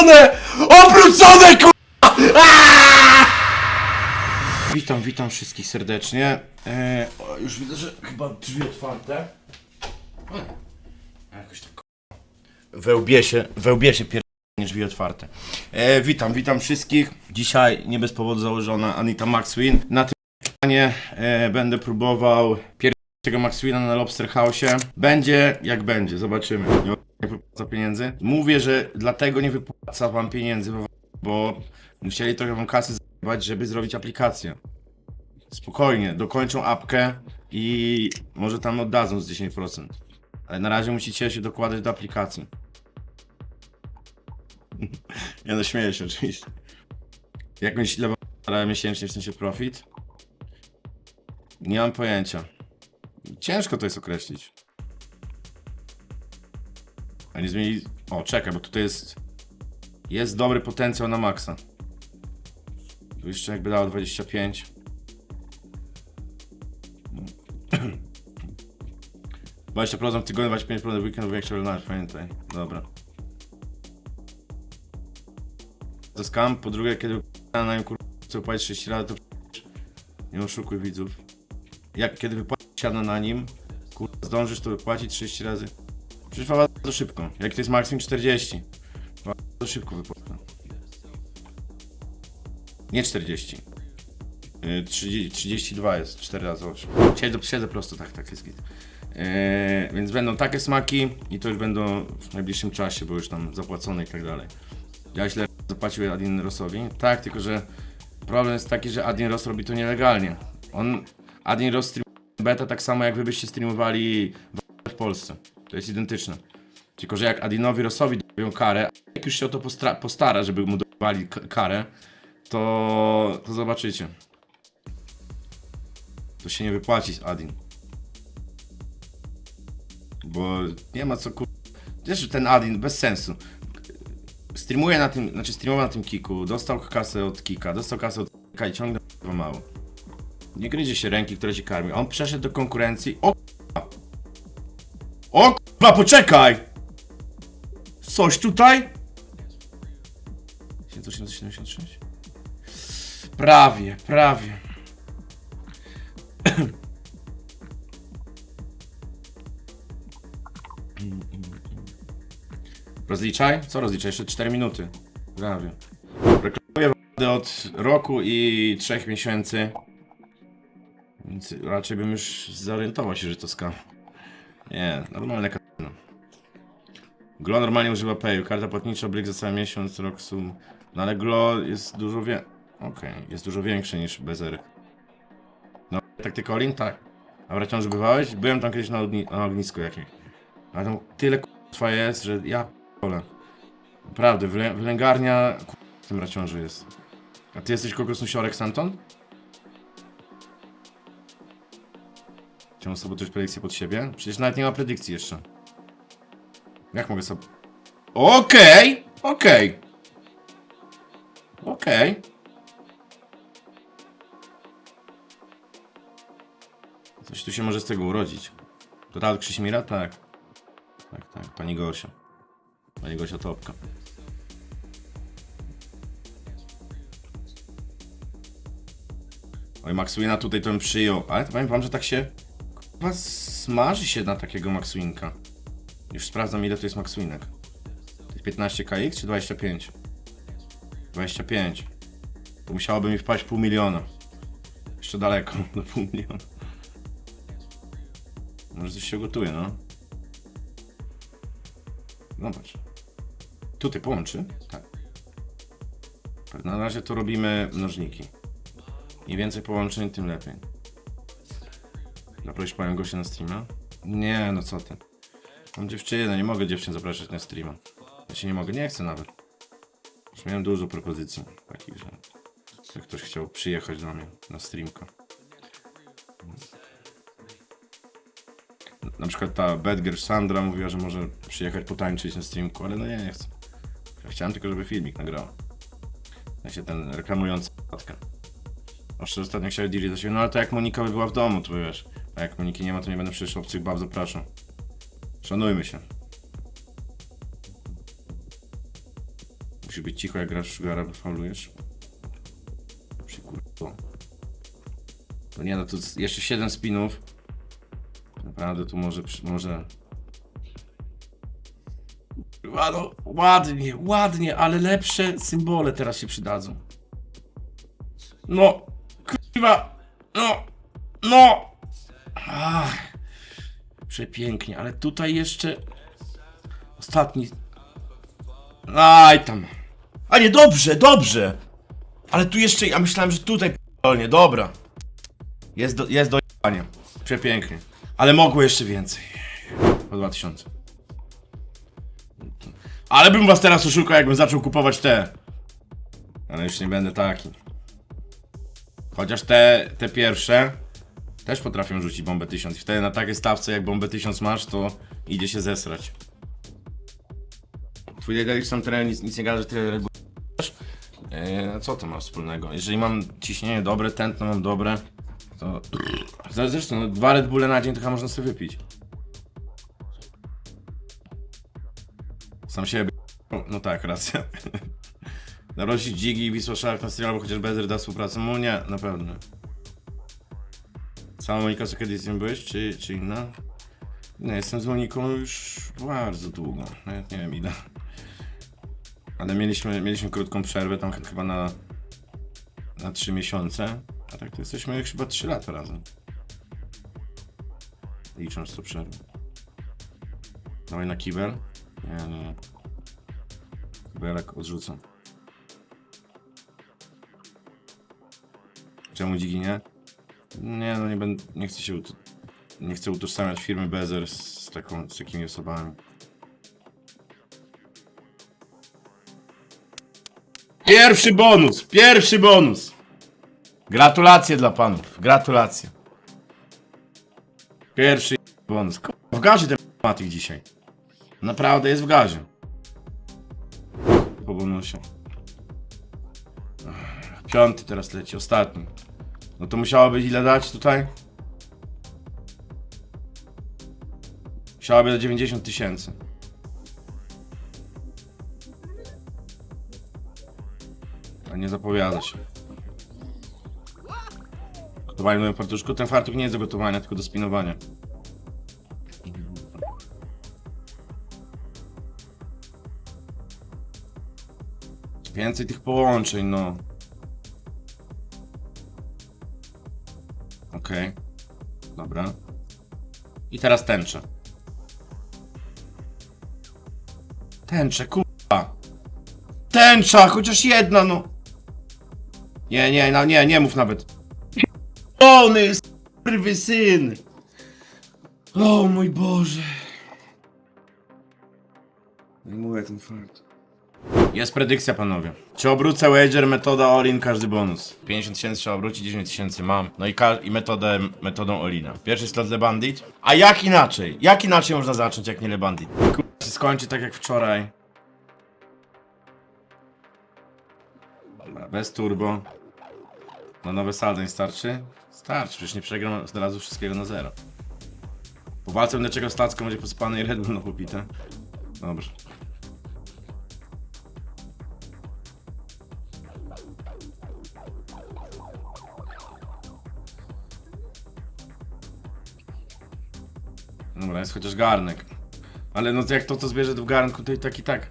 obrócone! Obrócone, kurwa! Witam, witam wszystkich serdecznie. E, o, już widzę, że chyba drzwi otwarte. E, jakoś tak. Wełbie się, wełbie się pier... drzwi otwarte. E, witam, witam wszystkich. Dzisiaj nie bez powodu założona Anita Maxwin. Na tym planie e, będę próbował pier... tego Maxwina na Lobster House. Będzie jak będzie, zobaczymy. Nie wypłaca pieniędzy. Mówię, że dlatego nie wypłaca wam pieniędzy, bo- musieli trochę wam kasy zajmować, żeby zrobić aplikację. Spokojnie, dokończą apkę i może tam oddadzą z 10%. Ale na razie musicie się dokładać do aplikacji. Ja no śmieję się oczywiście. Jakąś lewą miesięcznie, w sensie profit? Nie mam pojęcia. Ciężko to jest określić. A nie zmieni... O, czekaj, bo tutaj jest... Jest dobry potencjał na maksa. Tu jeszcze jakby dało 25. No. 20% w tygodniu, 25% w weekend, w większej lunch, pamiętaj. Dobra. To skam, po drugie, kiedy na nim kurwa chcę płacić 6 razy, to nie oszukuj widzów. Jak kiedy wypłacisz siano na nim, kurwa, zdążysz to wypłacić 30 razy. Przecież bardzo szybko. Jak to jest maksimum 40. Bardzo szybko wypłata. Nie 40. Yy, 30, 32 jest 4 razy 8. Siedzę, siedzę prosto, tak, tak jest. Yy, więc będą takie smaki i to już będą w najbliższym czasie, bo już tam zapłacone i tak dalej. Ja źle zapłacił Adin Rossowi. Tak, tylko że problem jest taki, że Adin Ross robi to nielegalnie. On, Adin Ross beta tak samo jak wy byście streamowali w, Polsce. To jest identyczne. Tylko, że jak Adinowi Rossowi dają karę, a jak już się o to postara, żeby mu dawali karę, to, to zobaczycie. To się nie wypłaci z Adin. Bo nie ma co kur... Wiesz, ten Adin bez sensu. Streamuje na tym, znaczy streamował na tym kiku, dostał kasę od kika, dostał kasę od kika i ciągle mało. Nie gryzie się ręki, które ci karmi. On przeszedł do konkurencji. O k***a. O k***a, poczekaj! Coś tutaj? 1876? Prawie, prawie. Rozliczaj? Co rozliczaj? Jeszcze 4 minuty. Prawie. Reklamuję od roku i 3 miesięcy. Więc raczej bym już zorientował się, że to skam. Nie, normalne kasyno. Glo normalnie używa payu. Karta płatnicza, blik za cały miesiąc, rok sum. No ale Glo jest dużo wie... Okej, jest dużo większe niż Bezer. No, taktyka Olin? Tak. A w ciąży bywałeś? Byłem tam kiedyś na, ogni na ognisku jakimś. Ale tam tyle k***a jest, że ja p***olę. Naprawdę, wylę wylęgarnia k***a, w tym raciążu jest. A ty jesteś kogoś nusiorek stamtąd? Chciałem sabotować predykcję pod siebie? Przecież nawet nie ma predykcji jeszcze. Jak mogę sobie... Okej! Okej! Okej. Coś tu się może z tego urodzić. To ta od Krzyśmira? Tak. Tak, tak. Pani Gosia. Pani Gosia Topka. Oj, Maxwina tutaj to bym przyjął. Ale to powiem wam, że tak się... Chyba smaży się na takiego Maxwinka. Już sprawdzam ile to jest Maxwinek. To jest 15 kx czy 25? 25. To musiałoby mi wpaść pół miliona. Jeszcze daleko do pół miliona. Może coś się gotuje, no. Zobacz. Tutaj połączy? Tak. Na razie to robimy mnożniki. Im więcej połączeń, tym lepiej. Zaprosić panią Gosię na streama? Nie, no co ty. Mam dziewczynę, nie mogę dziewczyn zapraszać na streama. Ja się nie mogę, nie chcę nawet. Już miałem dużo propozycji takich, że jak ktoś chciał przyjechać do mnie na streamka. Na przykład ta Bedger Sandra mówiła, że może przyjechać potańczyć na streamku, ale no nie, nie chcę. Ja chciałem tylko, żeby filmik nagrała. Ja się ten reklamujący patkę. Jeszcze ostatnio chciałem DJ do siebie, no ale to jak Monika by była w domu, to wiesz. A jak Moniki nie ma, to nie będę przecież obcych bab zapraszał. Szanujmy się. Musisz być cicho jak grasz w Sugara, bo faulujesz. Przykurwo. To nie no, to jeszcze 7 spinów. Naprawdę tu może, może... No, ładnie, ładnie, ale lepsze symbole teraz się przydadzą. No, kurwa, no, no. Ach, przepięknie, ale tutaj jeszcze ostatni. Aj tam. A nie, dobrze, dobrze. Ale tu jeszcze, ja myślałem, że tutaj nie, dobra. Jest do, jest do jebania. Przepięknie. Ale mogło jeszcze więcej. Po 2000. Ale bym was teraz oszukał, jakbym zaczął kupować te. Ale już nie będę taki. Chociaż te, te pierwsze też potrafią rzucić bombę 1000. I wtedy na takiej stawce, jak bombę 1000 masz, to idzie się zesrać. Twój dedaliczny teren nic, nic nie gada, że tyle Red Bull Eee, co to ma wspólnego? Jeżeli mam ciśnienie dobre, tętno mam dobre, to... Zresztą, no, dwa Red Bulle na dzień to chyba można sobie wypić. Sam siebie... No, tak, racja. Narosić Dzigi i Wisła Szark na stream, albo chociaż Bezer da współpracę? No nie, na pewno. Sama Monika, kiedyś z nią byłeś, czy, czy inna? Nie, jestem z Moniką już bardzo długo, nawet nie wiem ile. Ale mieliśmy, mieliśmy krótką przerwę, tam ch- chyba na, na 3 miesiące. A tak to jesteśmy chyba 3 lata razem. Licząc to przerwę. Dawaj na kibel. Nie, nie, nie. Kibelek odrzucam. Czemu dziki nie? Nie, no nie będę, nie chcę się, nie chcę utożsamiać firmy Bezer z, taką, z takimi osobami. Pierwszy bonus, pierwszy bonus. Gratulacje dla panów, gratulacje. Pierwszy bonus. W gazie ten matik dzisiaj. Naprawdę jest w gazie. Po bonusie. Piąty teraz leci, ostatni. No to musiało być ile dać tutaj? Musiałoby do 90 tysięcy. A nie zapowiada się. Gotowanie nowym fartuszku. Ten fartuch nie jest do gotowania, tylko do spinowania. Więcej tych połączeń, no. Okej. Dobra. I teraz tęczę. Tęczę, kurwa. Tęcza, chociaż jedna, no. Nie, nie, no, nie, nie mów nawet. Ony, skurwy syn. O mój Boże. Mówię ten fart. Jest predykcja, panowie. Czy obrócę wager, metoda all-in, każdy bonus? 50 tysięcy trzeba obrócić, 10 tysięcy mam. No i, i metodę, metodą all-ina. Pierwszy slot Le Bandit. A jak inaczej? Jak inaczej można zacząć, jak nie Le Bandit? Kurwa, się skończy tak jak wczoraj. Dobra, bez turbo. Na nowe saldo nie starczy? Starczy, przecież nie przegram od razu wszystkiego na zero. Po walce czekał stacką, będzie pospany i Red Bull na popite. Dobrze. Jest chociaż garnek. Ale no jak to co zbierze w garnku, to i tak i tak.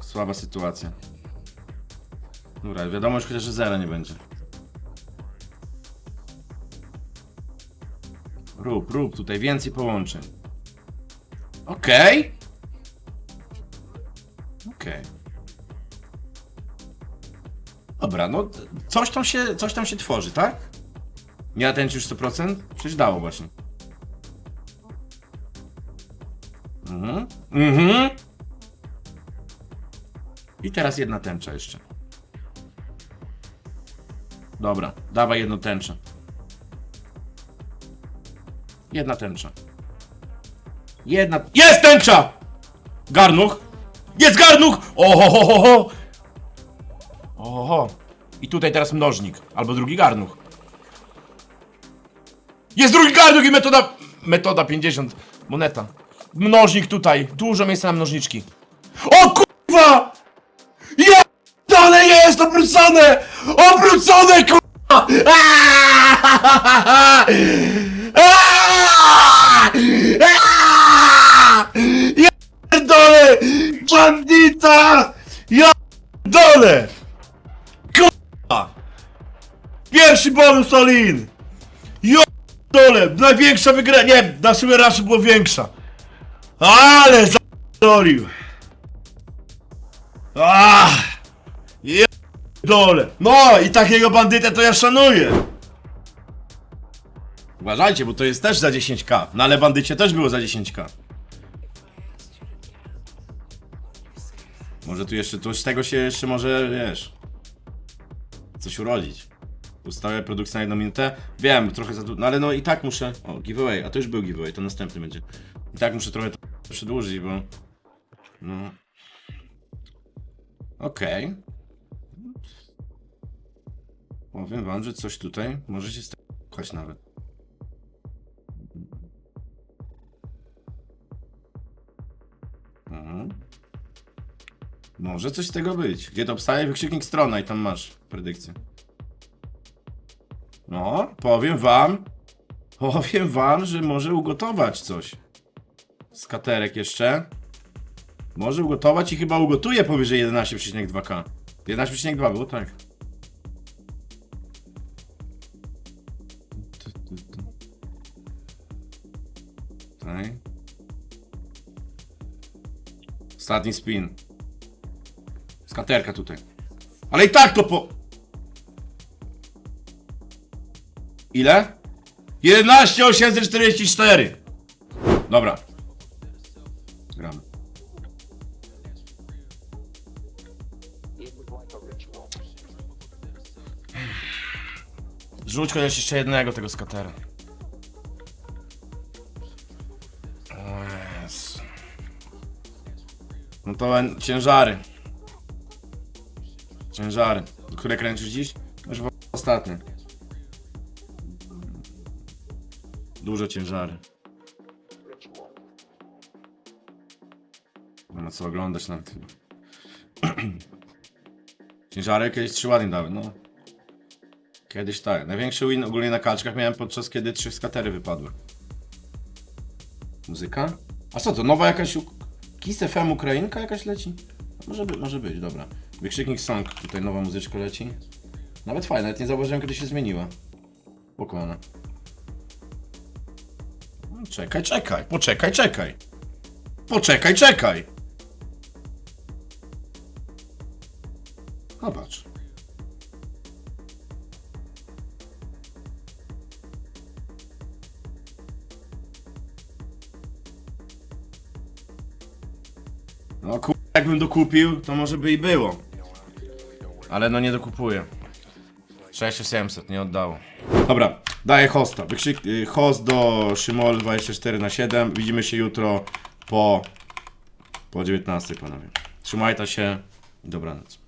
Słaba sytuacja. Dobra, wiadomo już chociaż, że zera nie będzie. Rób, rób, tutaj więcej połączeń. Okej. Okej. Dobra, no coś tam się, coś tam się tworzy, tak? Nie natęci już 100%? Przecież dało właśnie. Mhm. Mhm. I teraz jedna tęcza jeszcze. Dobra, dawaj jedną tęczę. Jedna tęcza. Jedna. Jest tęcza! Garnuch! Jest garnuch! Oho, ho, ho, ho. Oho. I tutaj teraz mnożnik. Albo drugi garnuch. Jest drugi garnuch i metoda... Metoda 50. Moneta. Mnożnik tutaj. Dużo miejsca na mnożniczki. O kurwa! jest obrócone! Obrócone, kurwa! Aaaa! Ja pierdolę! Bandita! Ja pierdolę! Kurwa! Pierwszy bonus Olin! Ja pierdolę! Największa wygra... Nie, na sumie raczej było większa. Ale za***olił. Ah! Ja dole. No i takiego bandytę to ja szanuję. Uważajcie, bo to jest też za 10k. No ale bandycie też było za 10k. Może tu jeszcze, z tego się jeszcze może, wiesz, coś urodzić. Ustawię produkcję na jedną minutę. Wiem, trochę za dużo, no ale no i tak muszę, o, giveaway, a to już był giveaway, to następny będzie. I tak muszę trochę przedłużyć, bo, no, okej. Powiem wam, że coś tutaj może się stać nawet. Mhm. Może coś z tego być. Gdzie to obstaje wykrzyknik strona i tam masz predykcję. No, powiem wam, powiem wam, że może ugotować coś. Skaterek jeszcze. Może ugotować i chyba ugotuje powyżej 11,2k. 11,2 było, tak. Tu, tu, tu. Tutaj. Ostatni spin. Skaterka tutaj. Ale i tak to po... Ile? 11,844. Dobra. Gramy. Chociaż jeszcze jednego tego skatera. No to ciężary. Ciężary. Które kręcisz dziś? Już w- ostatnie. Duże ciężary. Nie ma co oglądać nawet chyba. Ciężary kiedyś trzy ładnie dały, no. Kiedyś tak. Największy win ogólnie na kaczkach miałem podczas kiedy trzy skatery wypadły. Muzyka? A co to, nowa jakaś. Kiss FM Ukrainka jakaś leci? Może, by, może być, dobra. Wykrzyknik song, tutaj nowa muzyczka leci. Nawet fajna, nawet nie zauważyłem kiedy się zmieniła. Spokojna. No, Czekaj, czekaj, poczekaj, czekaj. Poczekaj, czekaj. Zobacz. No kur... jakbym dokupił, to może by i było. Ale no nie dokupuję. 6800, nie oddało. Dobra, daję hosta. Wykrzyk, y, host do Szymol 24 na 7 Widzimy się jutro po, po 19 panowie. Trzymajcie się i dobranoc.